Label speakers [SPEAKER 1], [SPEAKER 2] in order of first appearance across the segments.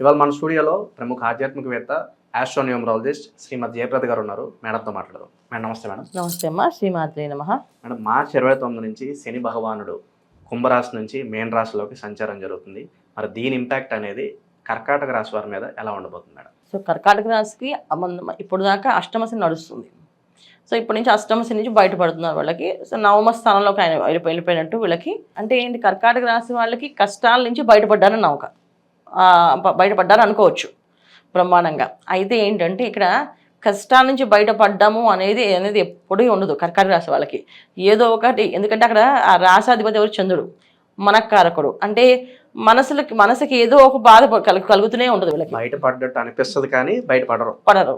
[SPEAKER 1] ఇవాళ మన స్టూడియోలో ప్రముఖ ఆధ్యాత్మికవేత్త ఆస్ట్రోన్యూమరాలజిస్ట్ శ్రీమతి జయప్రద గారు ఉన్నారు. మేడంతో మాట్లాడదాం. మేడం నమస్తే మేడం.
[SPEAKER 2] నమస్తే అమ్మా. శ్రీమాత్రే నమ.
[SPEAKER 1] మేడం మార్చి ఇరవై తొమ్మిది నుంచి శని భగవానుడు కుంభరాశి నుంచి మేన్ రాశిలోకి సంచారం జరుగుతుంది. మరి దీని ఇంపాక్ట్ అనేది కర్కాటక రాశి వారి మీద ఎలా ఉండబోతుంది మేడం?
[SPEAKER 2] సో కర్కాటక రాశికి ఇప్పుడు దాకా అష్టమశని నడుస్తుంది. సో ఇప్పటి నుంచి అష్టమశని నుంచి బయటపడుతున్నారు వాళ్ళకి. సో నవమ స్థానంలోకి ఆయన వెళ్ళి- వెళ్ళిపోయినట్టు వీళ్ళకి. అంటే ఏంటి? కర్కాటక రాశి వాళ్ళకి కష్టాల నుంచి బయటపడ్డారని బ- బయటపడ్డారు అనుకోవచ్చు బ్రహ్మాండంగా. అయితే ఏంటంటే ఇక్కడ కష్టాల నుంచి బయటపడ్డాము అనేది అనేది ఎప్పుడూ ఉండదు కర్కాటక రాశి వాళ్ళకి. ఏదో ఒకటి ఎందుకంటే అక్కడ ఆ రాశాధిపతి ఎవరు? చంద్రుడు. మనకారకుడు. అంటే మనసులకి మనసుకి ఏదో ఒక బాధ కలుగు కలుగుతూనే ఉంటుంది వీళ్ళకి.
[SPEAKER 1] బయటపడ్డట్టు అనిపిస్తుంది కానీ బయటపడరు.
[SPEAKER 2] పడరు.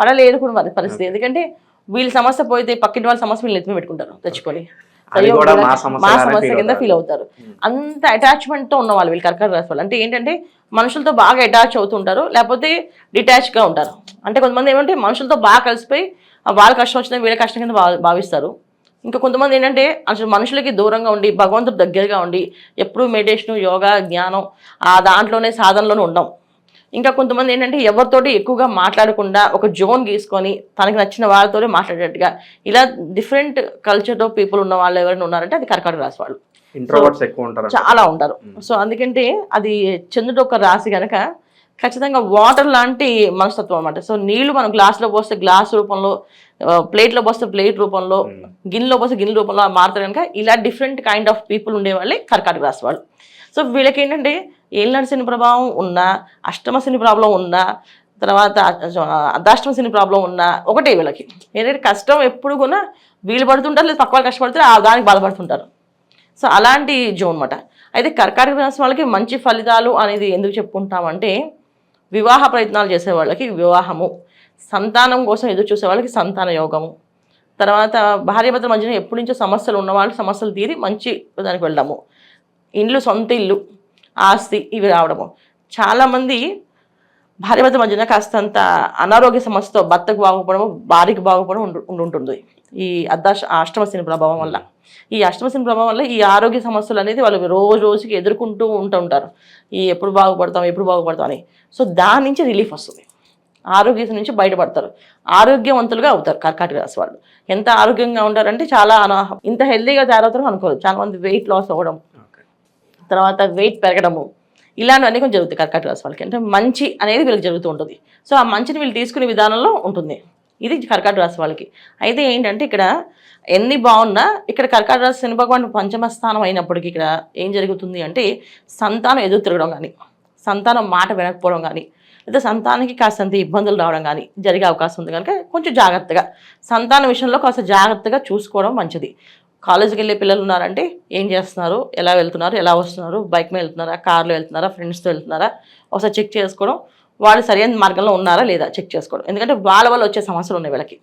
[SPEAKER 2] పడలేదు కూడా పరిస్థితి. ఎందుకంటే వీళ్ళ సమస్య పోతే పక్కింటి వాళ్ళ సమస్య వీళ్ళు ఎత్తున పెట్టుకుంటారు తెచ్చుకొని.
[SPEAKER 1] మా సమస్య
[SPEAKER 2] కింద ఫీల్ అవుతారు. అంత అటాచ్మెంట్తో ఉన్న వాళ్ళు వీళ్ళు కర్కట రాశి వాళ్ళు. అంటే ఏంటంటే మనుషులతో బాగా అటాచ్ అవుతుంటారు లేకపోతే డిటాచ్గా ఉంటారు. అంటే కొంతమంది ఏమంటే మనుషులతో బాగా కలిసిపోయి వాళ్ళ కష్టం వచ్చిన వీళ్ళ కష్టం కింద భావిస్తారు. ఇంకా కొంతమంది ఏంటంటే అసలు మనుషులకి దూరంగా ఉండి భగవంతుడు దగ్గరగా ఉండి ఎప్పుడు మెడిటేషన్ యోగా జ్ఞానం ఆ దాంట్లోనే సాధనలోనే ఉండం. ఇంకా కొంతమంది ఏంటంటే ఎవరితోటి ఎక్కువగా మాట్లాడకుండా ఒక జోన్ గీసుకొని తనకి నచ్చిన వాళ్ళతోనే మాట్లాడేట్టుగా ఇలా డిఫరెంట్ కల్చర్తో పీపుల్ ఉన్న వాళ్ళు ఎవరైనా ఉన్నారంటే అది కర్కాటక రాశి వాళ్ళు.
[SPEAKER 1] ఇంట్రోవర్ట్స్ ఎక్కువ ఉంటారు.
[SPEAKER 2] చాలా ఉంటారు. సో అందుకంటే అది చంద్రుడు ఒక రాశి కనుక ఖచ్చితంగా వాటర్ లాంటి మనస్తత్వం అనమాట సో నీళ్ళు మనం గ్లాస్లో పోస్తే గ్లాస్ రూపంలో ప్లేట్లో పోస్తే ప్లేట్ రూపంలో. గిన్నెలో పోస్తే గిన్నె రూపంలో మారుతారు కనుక ఇలా డిఫరెంట్ కైండ్ ఆఫ్ పీపుల్ ఉండేవాళ్ళే కర్కాటక రాశి వాళ్ళు. సో వీళ్ళకి ఏంటంటే ఏళ్ళ శని ప్రభావం ఉన్నా అష్టమ శని ప్రాబ్లం ఉన్నా తర్వాత అర్ధాష్టమ శని ప్రాబ్లం ఉన్నా ఒకటే వీళ్ళకి. ఏంటంటే కష్టం ఎప్పుడు కూడా వీళ్ళు పడుతుంటారు లేదా పక్క వాళ్ళు కష్టపడితే ఆ దానికి బాధపడుతుంటారు. సో అలాంటి జోన్ అనమాట అయితే కర్కాటక రాశి వాళ్ళకి మంచి ఫలితాలు అనేది ఎందుకు చెప్పుకుంటామంటే వివాహ ప్రయత్నాలు చేసే వాళ్ళకి వివాహము సంతానం కోసం ఎదురు చూసే వాళ్ళకి సంతాన యోగము తర్వాత భార్యాభర్తల మధ్యన ఎప్పటి నుంచో సమస్యలు ఉన్నవాళ్ళు సమస్యలు తీరి మంచి దానికి వెళ్ళడము ఇండ్లు సొంత ఇల్లు ఆస్తి ఇవి రావడము. చాలామంది భార్యాభర్తల మధ్యన కాస్తంత అనారోగ్య సమస్యతో భర్తకు బాగుపడము భార్యకు బాగుపడడం ఉండు ఉండుంటుంది. ఈ అర్ధాష అష్టమశని ప్రభావం వల్ల. ఈ అష్టమశని ప్రభావం వల్ల ఈ ఆరోగ్య సమస్యలు అనేది వాళ్ళు రోజు రోజుకి ఎదుర్కొంటూ ఉంటూ ఉంటారు. ఈ ఎప్పుడు బాగుపడతాం ఎప్పుడు బాగుపడతాం అని. సో దాని నుంచి రిలీఫ్ వస్తుంది. ఆరోగ్యం నుంచి బయటపడతారు. ఆరోగ్యవంతులుగా అవుతారు కర్కాటక రాశి వాళ్ళు. ఎంత ఆరోగ్యంగా ఉంటారంటే చాలా అనాహం ఇంత హెల్దీగా తయారవుతారో అనుకోరు. చాలామంది వెయిట్ లాస్ అవ్వడం తర్వాత వెయిట్ పెరగడము. ఇలాంటివన్నీ కొంచెం జరుగుతాయి కర్కాటక రాశి వాళ్ళకి. అంటే మంచి అనేది వీళ్ళకి జరుగుతూ ఉంటుంది. సో ఆ మంచిని వీళ్ళు తీసుకునే విధానంలో ఉంటుంది. ఇది కర్కాటక రాశి వాళ్ళకి. అయితే ఏంటంటే ఇక్కడ ఎన్ని బాగున్నా ఇక్కడ కర్కాటక రాశి శని భగవాన్ పంచమ స్థానం అయినప్పటికీ ఇక్కడ ఏం జరుగుతుంది అంటే సంతానం ఎదురు తిరగడం కానీ సంతానం మాట వినకపోవడం కానీ లేదా సంతానానికి కాస్తంత ఇబ్బందులు రావడం కానీ జరిగే అవకాశం ఉంది కనుక కొంచెం జాగ్రత్తగా సంతాన విషయంలో కాస్త జాగ్రత్తగా చూసుకోవడం మంచిది. కాలేజీకి వెళ్ళే పిల్లలు ఉన్నారంటే ఏం చేస్తున్నారు? ఎలా వెళ్తున్నారు? ఎలా వస్తున్నారు? బైక్ మీద వెళ్తున్నారా? కార్లో వెళ్తున్నారా? ఫ్రెండ్స్తో వెళ్తున్నారా? ఒకసారి చెక్ చేసుకోవడం. వాళ్ళు సరైన మార్గంలో ఉన్నారా లేదా చెక్ చేసుకోవడం. ఎందుకంటే వాళ్ళ వల్ల వచ్చే సమస్యలు ఉన్నాయి వీళ్ళకి.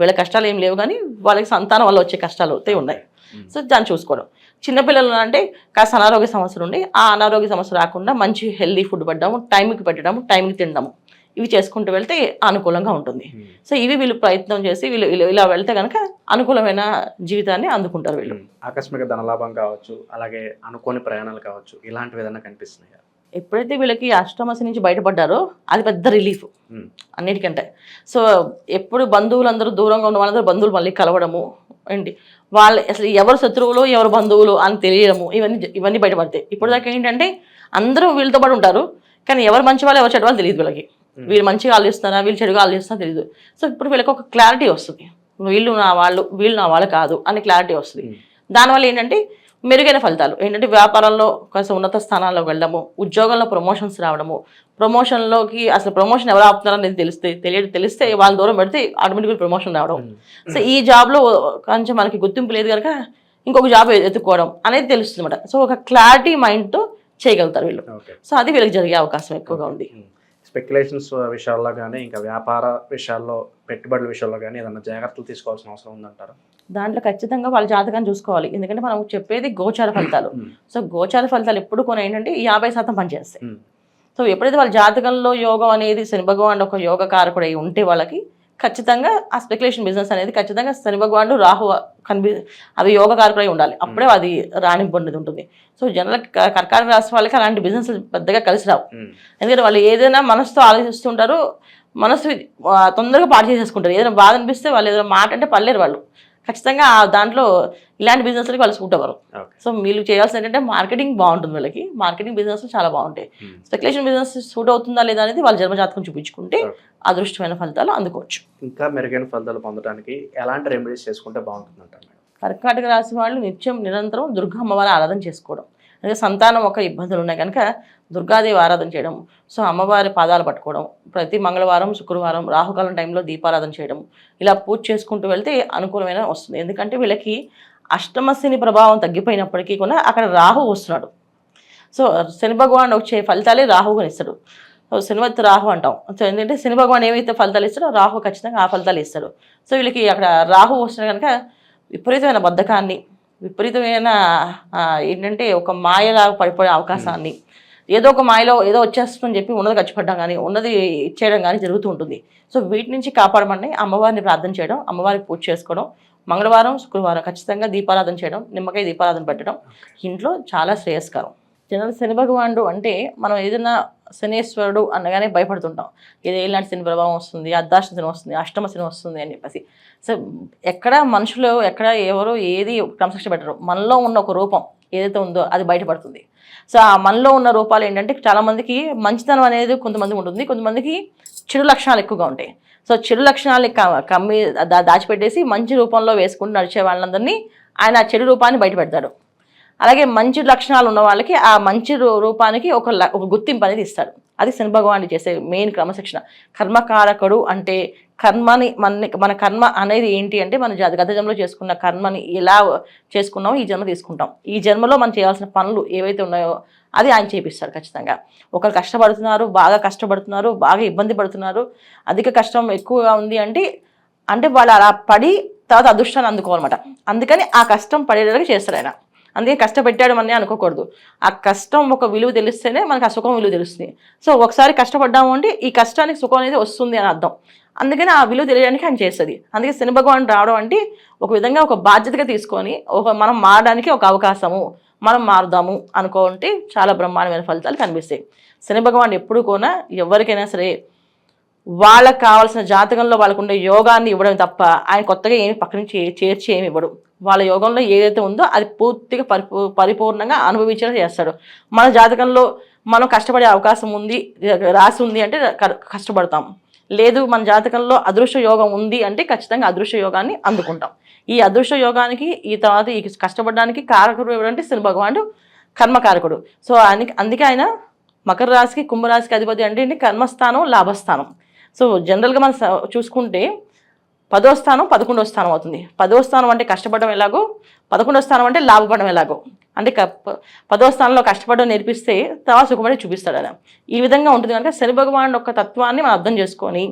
[SPEAKER 2] వీళ్ళ కష్టాలు ఏం లేవు కానీ వాళ్ళకి సంతానం వల్ల వచ్చే కష్టాలు అయితే ఉన్నాయి. సో దాన్ని చూసుకోవడం. చిన్నపిల్లలు అంటే కాస్త అనారోగ్య సమస్యలు ఉండి. ఆ అనారోగ్య సమస్య రాకుండా మంచి హెల్దీ ఫుడ్ పెట్టడము టైంకి పెట్టడము టైంకి తినడము. ఇవి చేసుకుంటూ వెళ్తే అనుకూలంగా ఉంటుంది
[SPEAKER 1] Hmm.
[SPEAKER 2] సో ఇవి వీళ్ళు ప్రయత్నం చేసి వీళ్ళు ఇలా వెళ్తే కనుక అనుకూలమైన జీవితాన్ని అందుకుంటారు వీళ్ళు
[SPEAKER 1] Hmm. ఆకస్మిక ధనలాభం కావచ్చు అలాగే అనుకోని ప్రయాణాలు కావచ్చు ఇలాంటివి ఏదైనా కనిపిస్తున్నాయా
[SPEAKER 2] ఎప్పుడైతే వీళ్ళకి అష్టమశి నుంచి బయటపడ్డారో అది పెద్ద రిలీఫ్
[SPEAKER 1] Hmm.
[SPEAKER 2] అన్నిటికంటే సో ఎప్పుడు బంధువులందరూ దూరంగా ఉన్న వాళ్ళందరూ బంధువులు మళ్ళీ కలవడము ఏంటి వాళ్ళు అసలు ఎవరు శత్రువులు ఎవరు బంధువులు అని తెలియడము ఇవన్నీ ఇవన్నీ బయటపడతాయి ఇప్పుడు దాకా ఏంటంటే అందరూ వీళ్ళతో పాటు ఉంటారు కానీ ఎవరు మంచి వాళ్ళు ఎవరు చెడు వాళ్ళు తెలియదు వీళ్ళకి. వీళ్ళు మంచిగా ఆలోచిస్తారా వీళ్ళు చెడుగా ఆలోచిస్తారా తెలియదు సో ఇప్పుడు వీళ్ళకి ఒక క్లారిటీ వస్తుంది. వీళ్ళు నా వాళ్ళు వీళ్ళు నా వాళ్ళు కాదు అని క్లారిటీ వస్తుంది. దానివల్ల ఏంటంటే మెరుగైన ఫలితాలు. ఏంటంటే వ్యాపారంలో కాస్త ఉన్నత స్థానాల్లోకి వెళ్ళడము ఉద్యోగంలో ప్రమోషన్స్ రావడము ప్రమోషన్లోకి అసలు ప్రమోషన్ ఎవరు ఆపుతున్నారో అనేది తెలిస్తే తెలియదు తెలిస్తే వాళ్ళ దూరం పెడితే ఆటోమేటిక్గా ప్రమోషన్ రావడం. సో ఈ జాబ్లో కొంచెం మనకి గుర్తింపు లేదు కనుక ఇంకొక జాబ్ ఎత్తుకోవడం అనేది తెలుస్తుంది అనమాట సో ఒక క్లారిటీ మైండ్తో చేయగలుగుతారు వీళ్ళు. సో అది వీళ్ళకి జరిగే అవకాశం ఎక్కువగా ఉంది.
[SPEAKER 1] స్పెక్యులేషన్స్ విషయాల్లో కానీ ఇంకా వ్యాపార విషయాల్లో పెట్టుబడుల విషయాల్లో కానీ ఏదైనా జాగ్రత్తలు తీసుకోవాల్సిన అవసరం ఉందంటారా
[SPEAKER 2] దాంట్లో ఖచ్చితంగా వాళ్ళ జాతకాన్ని చూసుకోవాలి ఎందుకంటే మనం చెప్పేది గోచార ఫలితాలు
[SPEAKER 1] Hmm.
[SPEAKER 2] సో గోచార ఫలితాలు ఎప్పుడు కొన్ని ఏంటంటే యాభై శాతం పనిచేస్తాయి
[SPEAKER 1] Hmm.
[SPEAKER 2] సో ఎప్పుడైతే వాళ్ళ జాతకంలో యోగం అనేది శని భగవాన్ ఒక యోగ కారకుడై ఉంటే వాళ్ళకి ఖచ్చితంగా ఆ స్పెక్యులేషన్ బిజినెస్ అనేది ఖచ్చితంగా శని భగవానుడు రాహు కనిపి అవి యోగ కారకులై ఉండాలి. అప్పుడే అది రాణింపు అనేది ఉంటుంది. సో జనరల్ కర్కాటక రాశి వాళ్ళకి అలాంటి బిజినెస్ పెద్దగా కలిసి రావు. ఎందుకంటే వాళ్ళు ఏదైనా మనసుతో ఆలోచిస్తుంటారు మనసు తొందరగా పాటు చేసేసుకుంటారు. ఏదైనా బాధ అనిపిస్తే వాళ్ళు ఏదైనా మాట అంటే పడలేరు వాళ్ళు. ఖచ్చితంగా ఆ దాంట్లో ఇలాంటి బిజినెస్లకి వాళ్ళు సూట్ అవ్వరు సో వీళ్ళు చేయాల్సింది ఏంటంటే మార్కెటింగ్ బాగుంటుంది వాళ్ళకి. మార్కెటింగ్ బిజినెస్ చాలా బాగుంటాయి. స్పెక్యులేషన్ బిజినెస్ సూట్ అవుతుందా లేదా అనేది వాళ్ళ జన్మజాతకం చూపించుకుంటే. అదృష్టమైన ఫలితాలు అందుకోవచ్చు.
[SPEAKER 1] ఇంకా మెరుగైన ఫలితాలు పొందడానికి ఎలాంటి రెమెడీస్ చేసుకుంటే బాగుంటుంది
[SPEAKER 2] కర్కాటక రాశి వాళ్ళు నిత్యం నిరంతరం దుర్గా అమ్మవారి ఆరాధన చేసుకోవడం. అదే సంతానం ఒక ఇబ్బందులు ఉన్నాయి. కనుక దుర్గాదేవి ఆరాధన చేయడం సో అమ్మవారి పాదాలు పట్టుకోవడం ప్రతి మంగళవారం శుక్రవారం రాహుకాలం టైంలో దీపారాధన చేయడం ఇలా పూజ చేసుకుంటూ వెళ్తే అనుకూలమైన వస్తుంది. ఎందుకంటే వీళ్ళకి అష్టమశని ప్రభావం తగ్గిపోయినప్పటికీ కూడా అక్కడ రాహు వస్తున్నాడు. సో శని భగవాన్ వచ్చే ఫలితాలే రాహువుని ఇస్తాడు. సో శనివత్ రాహు అంటాం. సో ఏంటంటే శని భగవాన్ ఏమైతే ఫలితాలు ఇస్తాడో రాహు ఖచ్చితంగా ఆ ఫలితాలు ఇస్తాడు. సో వీళ్ళకి అక్కడ రాహు వస్తున్నాడు కనుక విపరీతమైన బద్ధకాన్ని విపరీతమైన ఏంటంటే ఒక మాయలాగా పడిపోయే అవకాశాన్ని. ఏదో ఒక మాయలో ఏదో వచ్చేస్తుందని చెప్పి ఉన్నది ఖర్చుపడ్డం కానీ ఉన్నది ఇచ్చేయడం కానీ జరుగుతూ ఉంటుంది. సో వీటి నుంచి కాపాడమని అమ్మవారిని ప్రార్థన చేయడం అమ్మవారికి పూజ చేసుకోవడం మంగళవారం శుక్రవారం ఖచ్చితంగా దీపారాధన చేయడం నిమ్మకాయ దీపారాధన పెట్టడం ఇంట్లో చాలా శ్రేయస్కరం. జనరల్ శని భగవానుడు అంటే మనం ఏదైనా శనేశ్వరుడు అనగానే భయపడుతుంటాం. ఇది ఏలాంటి శని ప్రభావం వస్తుంది అర్ధాష్ట శని వస్తుంది అష్టమ శని వస్తుంది అని చెప్పేసి. సో ఎక్కడ మనుషులు ఎక్కడ ఎవరు ఏది క్రమశిక్షణ పెట్టరు. మనలో ఉన్న ఒక రూపం ఏదైతే ఉందో అది బయటపడుతుంది. సో ఆ మనలో ఉన్న రూపాలు ఏంటంటే చాలామందికి మంచితనం అనేది కొంతమంది ఉంటుంది. కొంతమందికి చెడు లక్షణాలు ఎక్కువగా ఉంటాయి. సో చెడు లక్షణాలని క- కమ్మి దా- దాచిపెట్టేసి మంచి రూపంలో వేసుకుంటూ నడిచే వాళ్ళందరినీ ఆయన ఆ చెడు రూపాన్ని బయటపెడతాడు. అలాగే మంచి లక్షణాలు ఉన్న వాళ్ళకి ఆ మంచి రూ- రూపానికి ఒక ల- ఒక గుర్తింపు అనేది ఇస్తాడు. అది శని భగవానుడు చేసే మెయిన్ క్రమశిక్షణ. కర్మకారకుడు అంటే కర్మని మన మన కర్మ అనేది ఏంటి అంటే మన గత జన్మలో చేసుకున్న కర్మని ఎలా చేసుకున్నామో ఈ జన్మ తీసుకుంటాం. ఈ జన్మలో మనం చేయాల్సిన పనులు ఏవైతే ఉన్నాయో అది ఆయన చేపిస్తారు ఖచ్చితంగా. ఒకరు కష్టపడుతున్నారు బాగా కష్టపడుతున్నారు బాగా ఇబ్బంది పడుతున్నారు అధిక కష్టం ఎక్కువగా ఉంది అంటే అంటే వాళ్ళు అలా పడి తర్వాత అదృష్టాన్ని అందుకోవాలన్నమాట. అందుకని ఆ కష్టం పడేలాగా చేస్తారు ఆయన. అందుకే కష్టపెట్టాడు అని అనుకోకూడదు. ఆ కష్టం ఒక విలువ తెలిస్తేనే మనకు ఆ సుఖం విలువ తెలుస్తుంది. సో ఒకసారి కష్టపడ్డాము అంటే ఈ కష్టానికి సుఖం అనేది వస్తుంది అని అర్థం. అందుకని ఆ విలువ తెలియడానికి ఆయన చేస్తుంది. అందుకే శని భగవాన్ రావడం అంటే ఒక విధంగా ఒక బాధ్యతగా తీసుకొని ఒక మనం మారడానికి ఒక అవకాశము మనం మారుదాము అనుకుంటే చాలా బ్రహ్మాండమైన ఫలితాలు కనిపిస్తాయి. శని భగవాన్ ఎప్పుడు కూడా ఎవరికైనా సరే వాళ్ళకి కావాల్సిన జాతకంలో వాళ్ళకు ఉండే యోగాన్ని ఇవ్వడం తప్ప ఆయన కొత్తగా ఏమి పక్క నుంచి చేర్చి ఏమి ఇవ్వడు. వాళ్ళ యోగంలో ఏదైతే ఉందో అది పూర్తిగా పరిపూ పరిపూర్ణంగా అనుభవించేలా చేస్తాడు. మన జాతకంలో మనం కష్టపడే అవకాశం ఉంది రాసి ఉంది అంటే క- కష్టపడతాం. లేదు మన జాతకంలో అదృశ్య యోగం ఉంది అంటే ఖచ్చితంగా అదృశ్య యోగాన్ని అందుకుంటాం. ఈ అదృశ్య యోగానికి ఈ తర్వాత ఈ కష్టపడడానికి కారకుడు ఎవరంటే శని భగవానుడు కర్మకారకుడు. సో ఆయనకి అందుకే ఆయన మకర రాశికి కుంభరాశికి అధిపతి అంటే కర్మస్థానం లాభస్థానం. సో జనరల్గా మనం చూసుకుంటే పదో స్థానం పదకొండో స్థానం అవుతుంది. పదో స్థానం అంటే కష్టపడడం ఎలాగో పదకొండో స్థానం అంటే లాభపడడం ఎలాగో. అంటే పదో స్థానంలో కష్టపడడం నేర్పిస్తే తర్వాత సుఖపడి చూపిస్తాడు ఆయన. ఈ విధంగా ఉంటుంది కనుక శని భగవాన్ యొక్క తత్వాన్ని మనం అర్థం చేసుకొని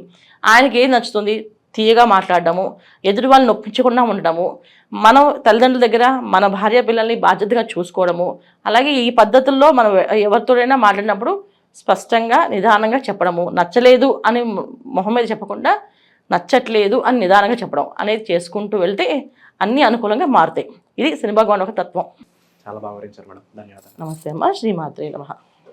[SPEAKER 2] ఆయనకి ఏది నచ్చుతుంది? తీయగా మాట్లాడడము ఎదుటి వాళ్ళని నొప్పించకుండా ఉండడము మనం తల్లిదండ్రుల దగ్గర మన భార్య పిల్లల్ని బాధ్యతగా చూసుకోవడము అలాగే ఈ పద్ధతుల్లో మనం ఎవరితోడైనా మాట్లాడినప్పుడు స్పష్టంగా నిదానంగా చెప్పడము. నచ్చలేదు అని మొహం మీద చెప్పకుండా నచ్చట్లేదు అని నిదానంగా చెప్పడం అనేది చేసుకుంటూ వెళ్తే అన్నీ అనుకూలంగా మారుతాయి. ఇది శని భగవాన్ ఒక తత్వం.
[SPEAKER 1] చాలా బాగా వివరించారు మేడం. ధన్యవాదాలు.
[SPEAKER 2] నమస్తే అమ్మ. శ్రీమాత్రే నమః.